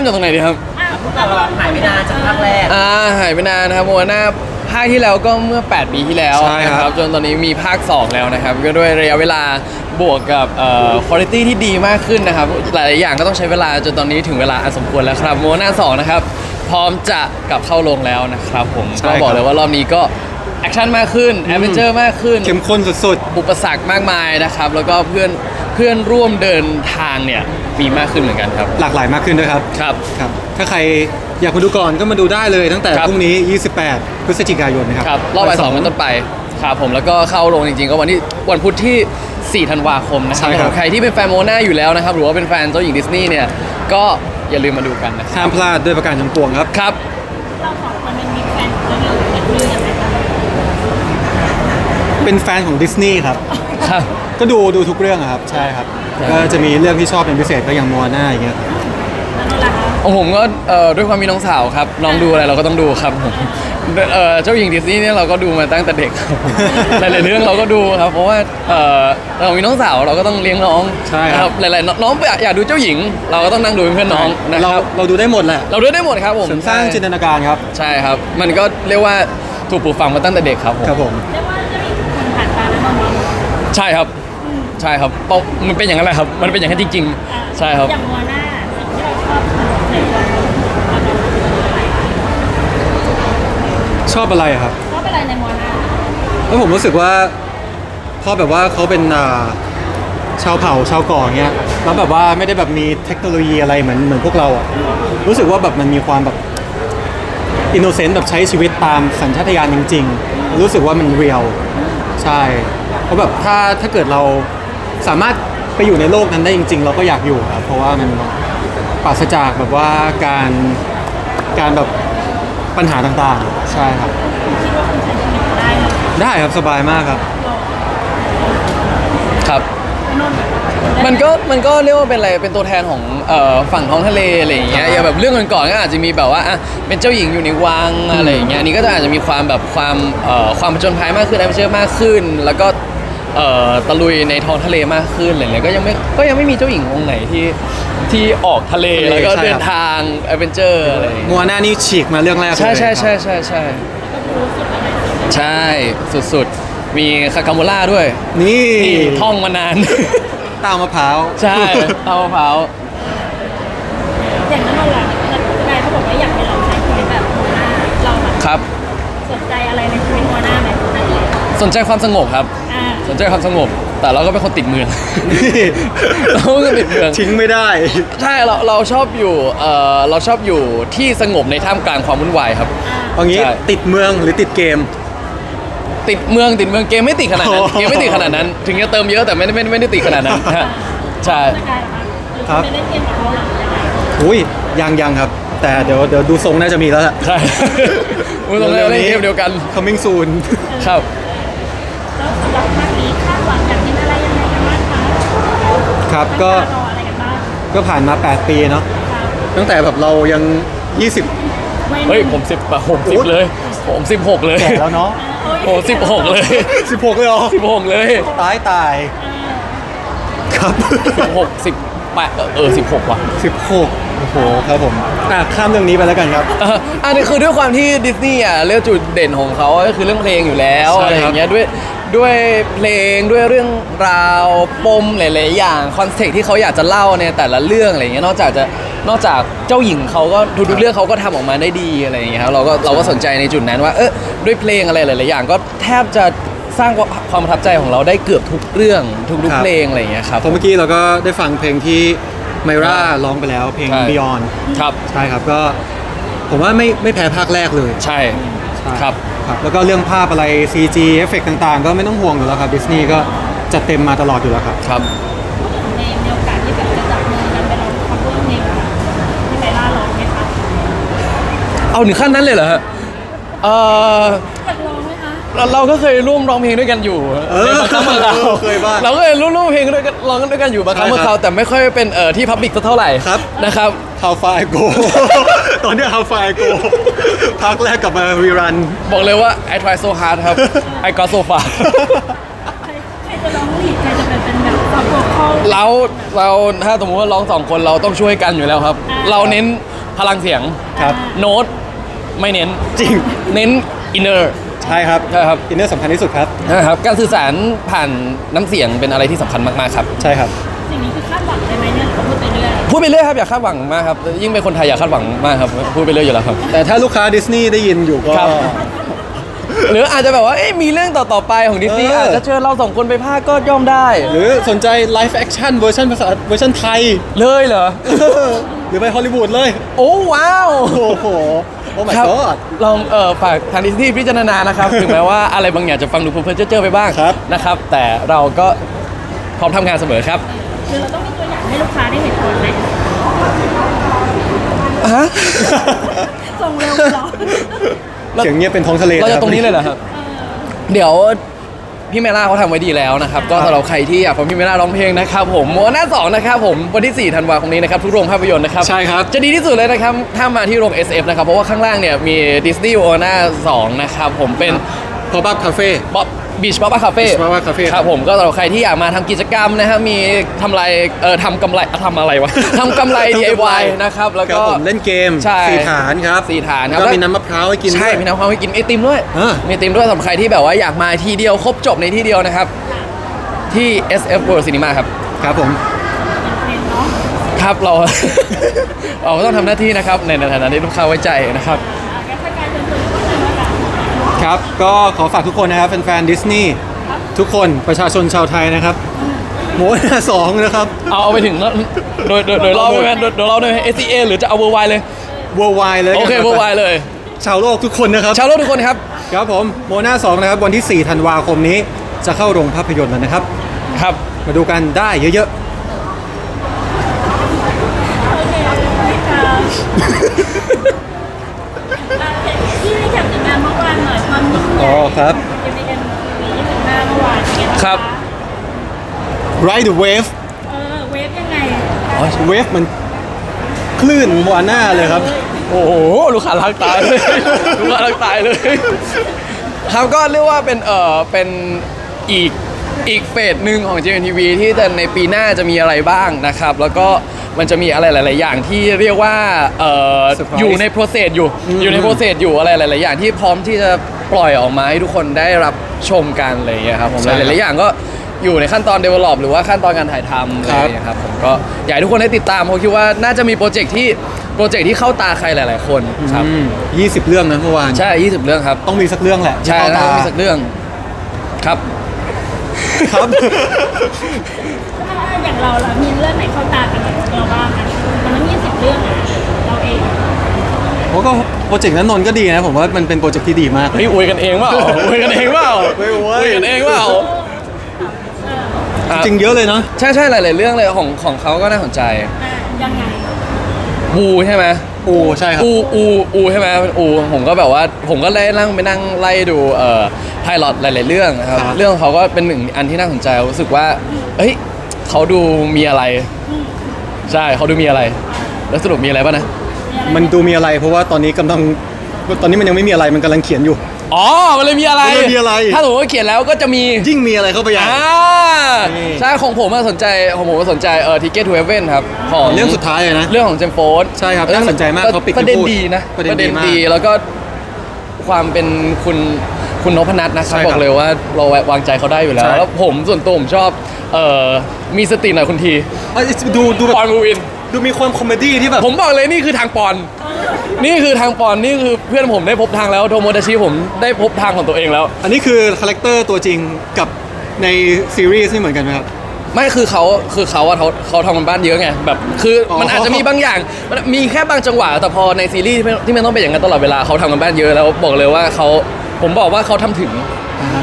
ริ่มจากตรงไหนดีครับอะพวกเราหายไปนานจากภาคแรกอ่าหายไปนานนะครับโมนาภาคที่แล้วก็เมื่อ 8 ปีที่แล้วใช่ครับ นะจนตอนนี้มีภาค 2 แล้วนะครับ ก็ด้วยระยะเวลาบวกกับเอ่อคุณภาพที่ดีมากขึ้นนะครับ หลายๆอย่างก็ต้องใช้เวลาจนตอนนี้ถึงเวลาอันสมควรแล้วครับโมนา2นะครับ พร้อมจะกลับเข้าโรงแล้วนะครับผมใช่ก็ครับ บอกเลยว่ารอบนี้ก็ แอคชั่นมากขึ้นแอดเวนเจอร์มากขึ้น เข้มข้นสุดอุปสรรคมากมายนะครับ แล้วก็เพื่อนเพื่อนร่วมเดินทางเนี่ยมีมากขึ้นเหมือนกันครับ ๆ หลากหลายมากขึ้นด้วยครับ ครับ ครับ ถ้าใครอยากมาดูก่อนก็มาดูได้เลยตั้งแต่ครับ พรุ่งนี้ 28 พฤศจิกายนนะครับครับรอบบ่ายสองเป็นต้นไปครับผมแล้วก็เข้าลงจริงๆ ก็วันที่วันพุธที่ 4 ธันวาคมนะคใช่รับครับสำหรับใครที่เป็นแฟนโมนาอยู่แล้วนะครับ หรือว่าเป็นแฟนเจ้าหญิงดิสนีย์เนี่ย ก็อย่าลืมมาดูกันนะครับห้ามพลาดด้วยประการทั้งปวงครับ ครับ เราสองคนเป็นมีแฟนเจ้าหญิงแบบนี้ยังไงคะ เป็นแฟนของดิสนีย์ครับ ครับ ก็ดูดูทุกเรื่องอะครับ ใช่ครับ ก็จะมีเรื่องที่ชอบเป็นพิเศษก็อย่างมัวหน้าอย่างเงี้ยครับแล้วนั่นแหละคะของผมก็เอ่อด้วยความมีน้องสาวครับ น้องดูอะไรเราก็ต้องดูครับผมเอ่อเจ้าหญิงดิสนีย์เนี่ยเราก็ดูมาตั้งแต่เด็กครับ หลายๆเรื่องเราก็ดูครับ เพราะว่าเอ่อเรามีน้องสาวเราก็ต้องเลี้ยงน้องใช่ครับ หลายๆน้องอยากอยากดูเจ้าหญิง เราก็ต้องนั่งดูเป็นเพื่อนน้องนะคเรารับเราดูได้หมดแหละเราดูได้หมดครับผมเสริมสร้างใช่จินตนาการครับ ใช่ครับ มันก็เรียกว่าถูกปลูกฝังมาตั้งแต่เด็กครับผม ครับผม เรียกว่า ใช่ครับใช่ครับเพราะมันเป็นอย่างนั้นแหละครับ มันเป็นอย่างนั้นจริง ๆ ใช่ครับ อย่างมัวหน้าสิ่งที่เราชอบในตัวเขาเราอะไรชอบอะไรอะครับชอบอะไรในมัวหน้าแล้วผมรู้สึกว่าพอแบบว่าเขาเป็นอ่าชาวเผ่าชาวเก่ออย่างเงี้ยแล้วแบบว่าไม่ได้แบบมีเทคโนโลยีอะไรเหมือนเหมือนพวกเราอะรู้สึกว่าแบบมันมีความแบบอินโนเซนต์แบบใช้ชีวิตตามสัญชาตญาณจริง ๆ รู้สึกว่ามันเรียลใช่เพ ราะแบบถ้าถ้าเกิดเราสามารถไปอยู่ในโลกนั้นได้จริง ๆ เราก็อยากอยู่ครับเพราะว่ามันปราศจากแบบว่าการการแบบปัญหาต่างๆ ใช่ครับ คิดว่าคุณใช้ชีวิตได้ไหมได้ครับสบายมากครับ ครับ นนท์มันก็มันก็เรียกว่าเป็นอะไรเป็นตัวแทนของเอ่อฝั่งท้องทะเลอะไรอย่างเงี้ยครับอย่างแบบเรื่องก่อนๆก็อาจจะมีแบบว่าอะเป็นเจ้าหญิงอยู่ในวังอะไรอย่างเงี้ยอันนี้ก็จะอาจจะมีความแบบความเอ่อความผจญภัยมากขึ้นแอดเวนเจอร์มากขึ้น แล้วก็ เอ่อตะลุยในท้องทะเลมากขึ้นอะไรเงี้ยก็ยังไม่ก็ยังไม่มีเจ้าหญิงองค์ไหนที่ที่ออกทะเลทะเลแล้วก็ใช่ครับ เดินทางแอดเวนเจอร์อะไรอย่างเงี้ย งัวหน้านี่ฉีกมาเรื่องแรกเลยใช่ใช่ครับใช่ใช่ใช่ก็รู้สึกอะไรใช่สุดๆ มีคาคาโมล่าด้วยนี่นี่ท่องมานานตามมะพร้าวใช่เต้ามะพร้าวอย่างนั้นเราล่ะนายเขาบอกว่าอยากให้เราใช้ชีวิตแบบมัวหน้า เราแบบครับ สนใจอะไรในชีวิตมัวหน้าไหมสนใจความสงบครับอ่า สนใจความสงบ แต่เราก็เป็นคนติดเมืองนี่เราก็ติดเมือง ทิ้งไม่ได้ ใช่เราเราชอบอยู่เออเราชอบอยู่ที่สงบในท่ามกลางความวุ่นวายครับ เอางี้ใช่ ติดเมืองหรือติดเกม ติดเมืองติดเมืองเกมไม่ติดขนาดนั้น โอ้ เกมไม่ติดขนาดนั้น ถึงจะเติมเยอะแต่ไม่ได้ไม่ได้ไม่ได้ติดขนาดนั้นฮะใช่สกายเหรอคะหรือครับ ไม่ได้เล่นเกมกับเขาหรอยังไงอุ้ยยังยังครับ แต่เดี๋ยวเดี๋ยวดูทรงน่าจะมีแล้วล่ะ ใช่ อุ้ยตรงนี้เล่นเกมเดียวกัน coming soon ครับ ครับตั้งก็ตารออะไรกันบ้างก็ผ่านมา 8 ปีเนาะครับตั้งแต่แบบเรายัง 20ไม่เฮ้ยผมสิบผมสิบเลย ผมสิบหกเลยแก่แล้วเนาะโอ้สิบหกเลย 16 เลยเหรอสิบหกเลยตายตายครับ สิบหกสิบแปดเออสิบหกว่ะ 16 โอ้โหครับผมอะข้ามเรื่องนี้ไปแล้วกันครับ เอ่ออันนี้คือด้วยความที่ดิสนีย์อะเรื่องจุดเด่นของเขาก็คือเรื่องเพลงอยู่แล้วใช่อะไรครับอย่างเงี้ยด้วย ด้วยเพลงด้วยเรื่องราวปมหลาย ๆ อย่างคอนเซ็ปต์ที่เขาอยากจะเล่าในแต่ละเรื่องอะไรอย่างเงี้ยนอกจากจะนอกจากเจ้าหญิงเขาก็ทุกๆเรื่องเขาก็ทำออกมาได้ดีอะไรอย่างเงี้ยครับเราก็เราก็สนใจในจุดนั้นว่าเออด้วยเพลงอะไรหลาย ๆ อย่าง ก็แทบจะสร้างความประทับใจของเราได้เกือบทุกเรื่องทุก ครัๆ บ เพลงอะไรอย่างเงี้ยครับ เพราะเมื่อกี้เราก็ได้ฟังเพลงที่ไมร่าร้องไปแล้วเพลง ใช่ Beyond ครับ ใช่ครับก็ผมว่าไม่ไม่แพ้ภาคแรกเลย ใช่ ใช่ครับครับ แล้วก็เรื่องภาพอะไร CG เอฟเฟกต่างๆ ก็ไม่ต้องห่วงอยู่แล้วครับดิสนีย์ก็จัดเต็มมาตลอดอยู่แล้วครับ ครับพูดถึงในในโอกาสที่แบบจะจับมือกันไปร้องคัฟเวอร์เพลงอะที่ไมล่าร้องไหมคะ เอาถึงขั้นนั้นเลยเหรอฮะเออ เราเราก็เคยร่วมร้องเพลงด้วยกันอยู่เออในบางครั้งบางคราวเออเคยบ้างเราก็เคยร่วมร้องเพลงด้วยกันร้องกันด้วยกันอยู่บางครั้งใช่บางคราวแต่ไม่ค่อยเป็นเอ่อที่พับบิกสักเท่าไหร่ครับ นะครับ How far I go ตอนเนี้ย How far I go ภาคแรกกลับมารีรัน บอกเลยว่า I try so hard ครับ I got so far ใครใครจะร้องลีดใครจะเป็นเป็นแบบซับโวคอลเราเราถ้าสมมติว่าร้องสองคนเราต้องช่วยกันอยู่แล้วครับอ่าเราเน้นพลังเสียงครับ โน้ตไม่เน้นจริง เน้นอินเนอร์ ใช่ครับใช่ครับ อินเนอร์สำคัญที่สุดครับ นะครับ การสื่อสารผ่านน้ำเสียงเป็นอะไรที่สำคัญมากๆครับ ใช่ครับ สิ่งนี้คือคาดหวังได้ไหมเนี่ยเขาพูดไปเรื่อยพูดไปเรื่อยครับอย่าคาดหวังมากครับ ยิ่งเป็นคนไทยอย่าคาดหวังมากครับ พูดไปเรื่อยอยู่แล้วครับ แต่ถ้าลูกค้าดิสนีย์ได้ยินอยู่ก็ ครับ หรืออาจจะแบบว่าเอ๊ะมีเรื่องต่อๆไปของดิสนีย์เอออ อาจจะเชิญเราสองคนไปภาคก็ย่อมได้ หรือสนใจไลฟ์แอคชั่นเวอร์ชันภาษาเวอร์ชันไทย เลยเหรอ หรือไปฮอลลีวูดเลย โอ้ว้าว โอ้โห โอ้ my ครับ god ลองเออฝากทางดิสนีย์พิจารณานะครับ ถึงแม้ว่าอะไรบางอย่างจะฟังดูเพ้อๆเจ้อๆไปบ้างครับ นะครับ แต่เราก็พร้อมทำงานเสมอครับ คือเราต้องมีตัวอย่างให้ลูกค้าได้เห็นก่อนไหมฮะ ส่งเร็วเหรอเสียงเงียบเป็นท้องทะเลเราคจะบตรงนี้เลยเหรอครับ เดี๋ยว พี่เมล่าเขาทำไว้ดีแล้วนะครับ ก็สำหรับใครที่อยากฟังพี่เมล่าร้องเพลงนะครับผมโมหน้าสองนะครับผมวันที่4ธันวาคมนี้นะครับทุกโรงภาพยนตร์นะครับใช่ครับ จะดีที่สุดเลยนะครับ ถ้ามาที่โรง SF นะครับ เพราะว่าข้างล่างเนี่ยมีดิสนีย์โอนา2นะครับผมเป็นพอบับคาเฟ่บ๊อบ บีชบ๊อบคาเฟ่ Beach Pop-up Cafe ครับผมก็สำหรับใครที่อยากมาทำกิจกรรมนะครับมีทำไรเอ่อทำกำไรอะทำอะไรวะ ทำกำไร DIY นะครับแล้วครัก็บผมเล่นเกมใช่สี่ฐานครับสี่ฐานครับ แล้วก็มีน้ำมะพร้าวให้กินใช่ด้วย มีน้ำความให้กินไอติมด้วยอ่ามีมีไอติมด้วยสำหรับใครที่แบบว่าอยากมาทีเดียวครบจบในที่เดียวนะครับ ที่ SF World Cinema ครับ ครับผมเพลงเนาะครับเรา เราก็ต้องทำหน้าที่นะครับ ในฐานะที่ลูกค้าไว้ใจนะครับ ครับ ก็ขอฝากทุกคนนะครับแฟนๆดิสนีย์ทุกคนประชาชนชาวไทยนะครับ โมนาสองนะครับ เอาเอาไปถึงแล้วโดยโดยโดยเราไหมโดยโดยเราด้วยไหม SCA หรือจะเอา Worldwide เลย worldwide เลยโอเคกัน Worldwide เลย ชาวโลกทุกคนนะครับ ชาวโลกทุกคนครับ ครับผมโมนาสองนะครับ วันที่ 4 ธันวาคมนี้ จะเข้าโรงภาพยนตร์แล้วนะครับ ครับ มาดูกันได้เยอะโอ๋ญ่อครับจะมีกันปี25เมื่อวานเป็นไงางะครับ Ride the Wave เออเวฟยังไง Wave มันคลื่นวาน่าเลยครับ โอ้โห ลูกค้ารักตายเลย ลูกค้ารักตายเลยครับก็เรียกว่าเป็นเอ่อเป็นอีกอีกเฟสหนึ่งของ GMTV ที่จะในปีหน้าจะมีอะไรบ้างนะครับ แล้วก็มันจะมีอะไรหลาย ๆ อย่างที่เรียกว่าเอ่อ Surprise อยู่ใน process อยู่อืมอยู่ใน process อยู่อะไรหลาย ๆ อย่างที่พร้อมที่จะ ปล่อยออกมาให้ทุกคนได้รับชมกันอะไรอย่างเงี้ยครับผมใช่หครับลายๆอย่างก็อยู่ในขั้นตอน develop หรือว่าขั้นตอนการถ่ายทำอะไรอย่างเงี้ยครับผมก็อยากให้ทุกคนได้ติดตามเพราะคิดว่าน่าจะมีโปรเจกต์ที่โปรเจกต์ที่เข้าตาใครหลาย ๆ คนครับอืม20เรื่องนะเมื่อวาน ใช่ 20 เรื่องครับต้องมีสักเรื่องแหละใช่ที่แล้เข้าวตามีสักเรื่องครับ ครับอะอย่างเราล่ะมีเรื่องไหนเข้าตากันเราบ้างนะมันต้อง20เรื่องอะเราเอง ผมก็โปรเจกต์นั้นนนท์ก็ดีนะผมว่ามันเป็นโปรเจกต์ที่ดีมาก เฮ้ยอวยกันเองเปล่าอวยกันเองเปล่าไม่อวย กันเองเปล่าจริงๆเยอะเลยเนาะใช่ใช่หลาย ๆ เรื่องเลยของของเขาก็น่าสนใจอะยังไงอูใช่ไหมอูใช่ครับ อูอูอูใช่ไหมเป็นอูผมก็แบบว่าผมก็ได้นั่งไปนั่งไล่ดูเอ่อไพลอตหลาย ๆ เรื่องนะครับครับ เรื่องของเขาก็เป็นหนึ่งอันที่น่าสนใจรู้สึกว่าเฮ้ยเขาดูมีอะไร ใช่เขาดูมีอะไร แล้วสรุปมีอะไรป่ะนะ มันดูมีอะไร เพราะว่าตอนนี้กำลังตอนนี้มันยังไม่มีอะไรมันกำลังเขียนอยู่ อ๋อ มันเลยมีอะไร มันเลยมีอะไร ถ้าสมมติว่าเขียนแล้วก็จะมียิ่งมีอะไรเข้าไปใหญ่ อ่านี่ ใช่ของผมอะสนใจของผมอะสนใจเออทิเก็ตทูเอเว่นครับของเรื่องสุดท้ายเลยนะ เรื่องของเจมส์โฟร์ดใช่ครับน่าสนใจมากเขาปิดประเด็นพูดดีนะประเด็นดีมากแล้วก็ความเป็นคุณคุณนพนัทนะคใช่รับครับบอกเลยว่าเราวางใจเขาได้อยู่แล้วใช่ แล้วผมส่วนตัวผมชอบเอ่อมีสติหน่อยคุณทีเอ้ยดูดูแบบ ปอนมูวิน ดูมีความคอมเมดี้ที่แบบผมบอกเลยนี่คือทางปอน นี่คือทางปอนนี่คือเพื่อนผมได้พบทางแล้วโทโมดาชิผมได้พบทางของตัวเองแล้ว อันนี้คือคาแรคเตอร์ตัวจริงกับในซีรีส์นี่เหมือนกันไหมครับ ไม่คือเขาคือเขาอะเขาเขาทำกันบ้านเยอะไงแบบคือออ มันอาจจะมีบางอย่างมันมีแค่บางจังหวะแต่พอในซีรีส์ที่ไม่ที่มันต้องเป็นอย่างนั้นตลอดเวลาเขาทำกันบ้านเยอะแล้วบอกเลยว่าเขาผมบอกว่าเขาทำถึง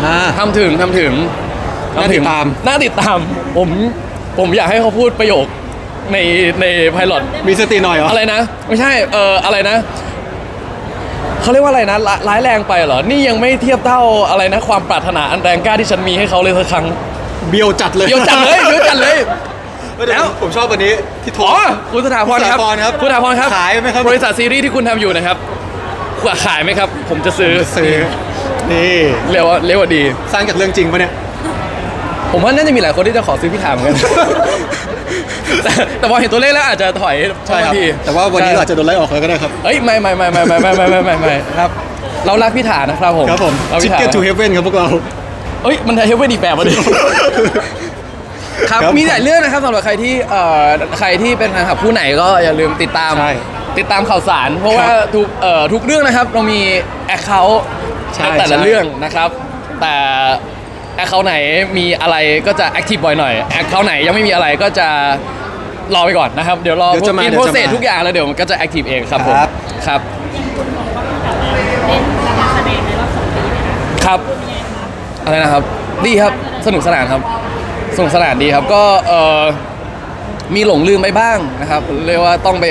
อ่า ทำถึงทำถึงน่าติดตาม น่าติดตาม ผม ผมอยากให้เขาพูดประโยค ในในไพลอตมีสติหน่อยเหรออะไรนะ ไม่ใช่เอออะไรนะเขาเรียกว่าอะไรนะร้ายร้ายแรงไปเหรอ นี่ยังไม่เทียบเท่าอะไรนะ ความปรารถนาอันแรงกล้าที่ฉันมีให้เขาเลยสักครั้งเบียวจัดเลยเดี๋ยวจัดเลยเดี๋ยวจัดเลยเออเดี๋ยวแล้วผมชอบวันนี้ที่โทรอ๋อคุณสถาพรครับคุณสถาพรครับคุณสถาพรครับขายไหมครับ บริษัทซีรีส์ที่คุณทำอยู่นะครับขายไหมครับ ผมจะซื้อซื้อนี่เรียกว่าเรียกว่าดี สร้างจากเรื่องจริงปะเนี่ย ผมว่าน่าจะมีหลายคนที่จะขอซื้อพี่ถามกันค แต่แต่พอเห็นตัวเลขแล้วอาจจะถอยใช่ครับ บางทีแต่ว่าวันนี้เราอาจจะโดนไล่ออกแล้วก็ได้ครับ เอ้ยไม่ไม่ไม่ไม่ไม่ไม่ไม่ไม่ไม่ไม่ครับ เรารักพี่ฐานนะครับผมครับผมเราพี่ฐาน Ticket to Heaven ครับพวกเรา เอ้ยมันเฮเว่นอีกแบบมาดิ ครับครับมีหลายเรื่องนะครับสำหรับใครที่เอ่อใครที่เป็นแฟนคลับผู้ไหนก็อย่าลืมติดตามใช่ติดตามข่าวสาร เพราะว่าครับทุกเอ่อทุกเรื่องนะครับเรามีแอคเคาท์ใช่แต่ละใช่ เรื่องนะครับ แต่ แอคเคาท์ไหนมีอะไรก็จะแอคทีฟบ่อยหน่อยแอคเคาท์ไหนยังไม่มีอะไรก็จะรอไปก่อนนะครับ เดี๋ยวรอเดี๋ยวจะมามีเดี๋โปยวรจะเซสมาทุกอย่างแล้วเดี๋ยวมันก็จะแอคทีฟเองครับผมครับ ครับเล่นการแสดงในรอบสองปีเลยนะครับเป็นยังไงคะอะไรนะครับ ดีครับ สนุกสนานครับ สนุกสนานดีครับ ก็เอ่อมีหลงลืมไปบ้างนะครับ เรียกว่าต้องไป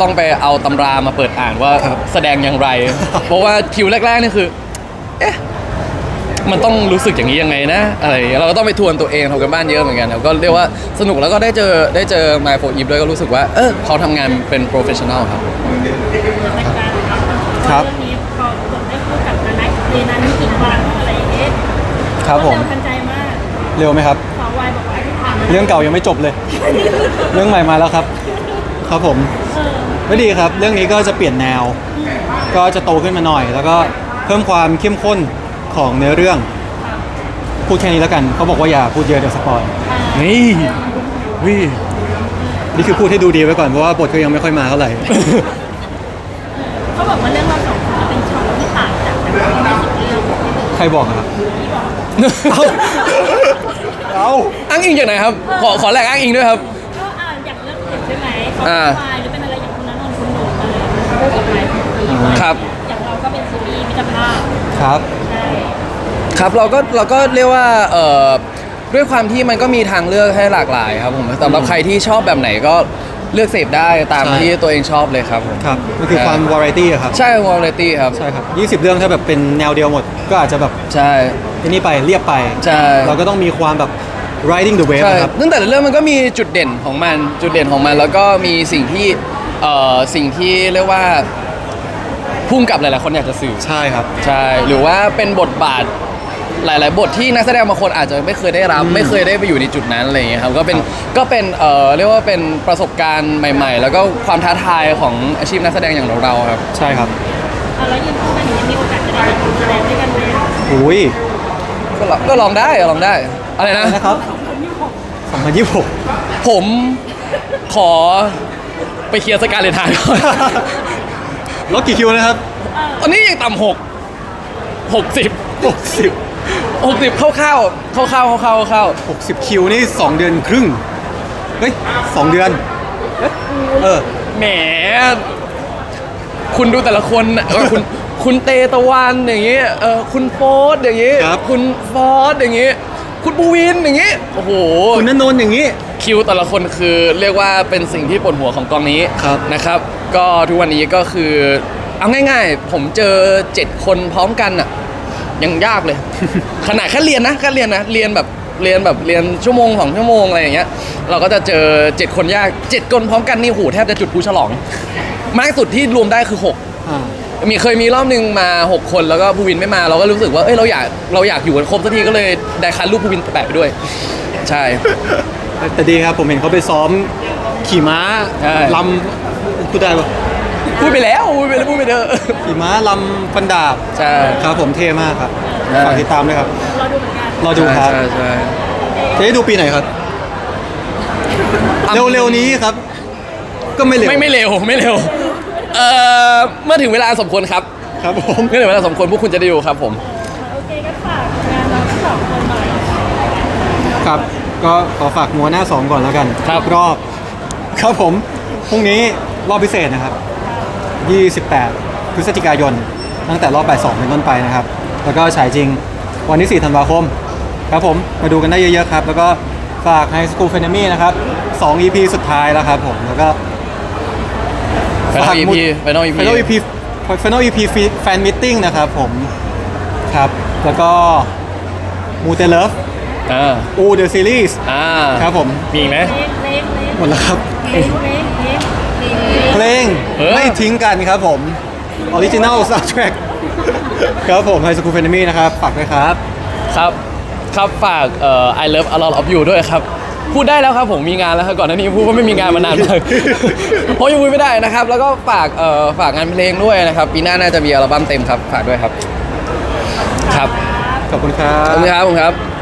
ต้องไปเอาตำรามาเปิดอ่านว่าครับแสดงอย่างไร เพราะว่าคิวแรกๆนี่คือ เอ๊ะ มันต้องรู้สึกอย่างนี้ยังไงนะอะไรอย่างเงี้ยเราก็ต้องไปทวนตัวเองทำกันบ้านเยอะเหมือนกันครับก็เรียกว่าสนุกแล้วก็ได้เจอได้เจอมาโฟอีฟด้วยก็รู้สึกว่าเออเขาทำงานเป็นโปรเฟชชั่นอลครับในการครับ เรื่องนี้พอบทได้คู่กับนานักเรียนนั้นกี่วันอะไรอย่างเงี้ยครับผมเร็วทันใจมากเร็วไหมครับสาววายบอกว่าที่ผ่านมาเรื่องเก่ายังไม่จบเลย เรื่องใหม่มาแล้วครับ ครับผมเออไม่ดีครับ เรื่องนี้ก็จะเปลี่ยนแนว ก็จะโตขึ้นมาหน่อย แล้วก็เพิ่มความเข้มข้น ของเนื้อเรื่อง พูดแค่นี้แล้วกัน เขาบอกว่าอย่าพูดเยอะเดี๋ยวสปอยนี่วินี่คือพูดให้ดูดีไว้ก่อนเพราะว่าบทก็ยังไม่ค่อยมาเท่าไหร่ เขาบอกว่าเรื่องเราสองคนเป็นช่องที่ต่างจากแบบไม่สิบเรื่องใครบอกอะครับ เอาอ้างอิงจากไหนครับ ขอขอแหลกอ้างอิงด้วยครับ ก็อ่าอย่างเรื่องอื่นใช่ไหมเขาอ่าเป็นวายหรือเป็นอะไรอย่างคนนั้นนนคุณหนูอะไรคู่กับนายคนนี้ครับ อย่างเราก็เป็นซีรีส์มิตรภาพครับ ใช่ ครับเราก็เราก็เรียกว่าเอ่อด้วยความที่มันก็มีทางเลือกให้หลากหลายครับผมสำหรับใครที่ชอบแบบไหนก็เลือกเสพได้ตามใช่ ที่ตัวเองชอบเลยครับผมครับมันคือความวาไรตี้อะครับใช่วอลเลตี้ครับ ใช่ครับ 20 เรื่องถ้าแบบเป็นแนวเดียวหมด ก็อาจจะแบบใช่ที่นี่ไปเรียบไป ใช่ เราก็ต้องมีความแบบ riding the wave ใช่นะครับซึ่งแต่ละเรื่องมันก็มีจุดเด่นของมันจุดเด่นของมัน แล้วก็มีสิ่งที่เอ่อสิ่งที่เรียกว่าพุ่งกับหลายๆคนอยากจะสื่อ ใช่ครับ ใช่ หรือว่าเป็นบทบาท หลาย ๆ บทที่นักแสดงบางคนอาจจะไม่เคยได้รับอืมไม่เคยได้ไปอยู่ในจุดนั้นอะไรอย่างเงี้ยครับก็เป็นก็เป็นเอ่อเรียกว่าเป็นประสบการณ์ใหม่ ๆ แล้วก็ความท้าทายของอาชีพนักแสดงอย่างเราๆครับ ใช่ครับอะแล้วยืนคู่กันอย่างนี้มีโอกาสจะได้แสดงด้วยกันไหมอุ้ยก็ลองก็ลองได้ลองได้ อะไรนะ นะครับ2026 ผมขอไปเคลียร์สการเลนทานก่อนลดกี่คิวนะครับ อันนี้ยังต่ำหกหกสิบ 60 หกสิบคร่าวๆคร่าวๆคร่าวๆคร่าวๆ60 คิวนี่ 2 เดือนครึ่ง เฮ้ย2เดือน เออแหม คุณดูแต่ละคนน่ะเออคุณ คุณเตตะวันอย่างงี้เออคุณโฟสอย่างงี้ครับ คุณฟอสอย่างงี้คุณบูวินอย่างงี้โอ้โห คุณนนนท์อย่างนี้ คิวแต่ละคนคือเรียกว่าเป็นสิ่งที่ปวดหัวของกองนี้ครับ นะครับ ก็ทุกวันนี้ก็คือเอาง่ายๆ ผมเจอ 7 คนพร้อมกันอะ ยังยากเลย ขนาดแค่เรียนนะแค่เรียนนะเรียนแบบเรียนแบบเรียนชั่วโมงสองชั่วโมงอะไรอย่างเงี้ย เราก็จะเจอ7คนยาก7คนพร้อมกันนี่โหแทบจะจุดพลุฉลอง มากสุดที่รวมได้คือ6อ่ามีเคยมีรอบหนึ่งมา 6 คนแล้วก็ภูวินไม่มาเราก็รู้สึกว่าเอ้ยเราอยากเราอยากอยู่กันครบสักทีก็เลยได้คันรูปภูวินแปะไปด้วย ใช่แต่ดีครับผมเห็นเขาไปซ้อมขี่ม้าใช่ลำพูดได้ปะ พูดไปแล้วพูดไปแล้วพูดไปเถอะ ขี่ม้าลำฟันดาบใช่ครับผมเท่มากครับใช่ ฝากติดตามด้วยครับเราดูเหมือนกันรอดูครับใช่ใช่จะได้ดูปีไหนครับ ใช่เร็วๆนี้ครับ ก็ไม่เร็วไม่ไม่เร็วไม่เร็วเอ่อเมื่อถึงเวลาสมควรครับครับผมเมื่อถึงเวลาสมควรพวกคุณจะได้ดูครับผม โอเคก็ฝากงานเราทั้งสองคนหน่อยครับ ก็ขอฝากมัวหน้าสองก่อนแล้วกันครับ รอบ ครับผมพรุ่งนี้รอบพิเศษนะครับ 28 พฤศจิกายน ตั้งแต่รอบบ่ายสองเป็นต้นไปนะครับ แล้วก็ฉายจริงวันที่ 4 ธันวาคม ครับผม มาดูกันได้เยอะๆครับ แล้วก็ฝาก High School f e n e m y นะครับ 2 EP สุดท้ายแล้วครับผม แล้วก็ Final EP Final EP Final EP Final EP Fan Meeting นะครับผม ครับ แล้วก็มูเตเลิฟอ่าอูเดอะซีรีส์อ่าครับผม มีอีกไหมเล็กเล็กเล็กหมดแล้วครับเล็กเล็กเล็กเล็กเพลง เออ ไม่ทิ้งกันครับผม Original Soundtrack ครับผม High School f e n e m y นะครับฝากด้วยครับ ครับ ครับฝากเอ่อ I love a lot of you ด้วยครับ พูดได้แล้วครับผมมีงานแล้วครับก่อนหน้านี้พูดว่าไม่มีงานมานานมาก เพราะยังพูดไม่ได้นะครับ แล้วก็ฝากเอ่อฝากงานเพลงด้วยนะครับปีหน้าน่าจะมีอัลบั้มเต็มครับฝากด้วยครับ ครับขอบคุณครัขอบ บคุณครับขอบคุณครับ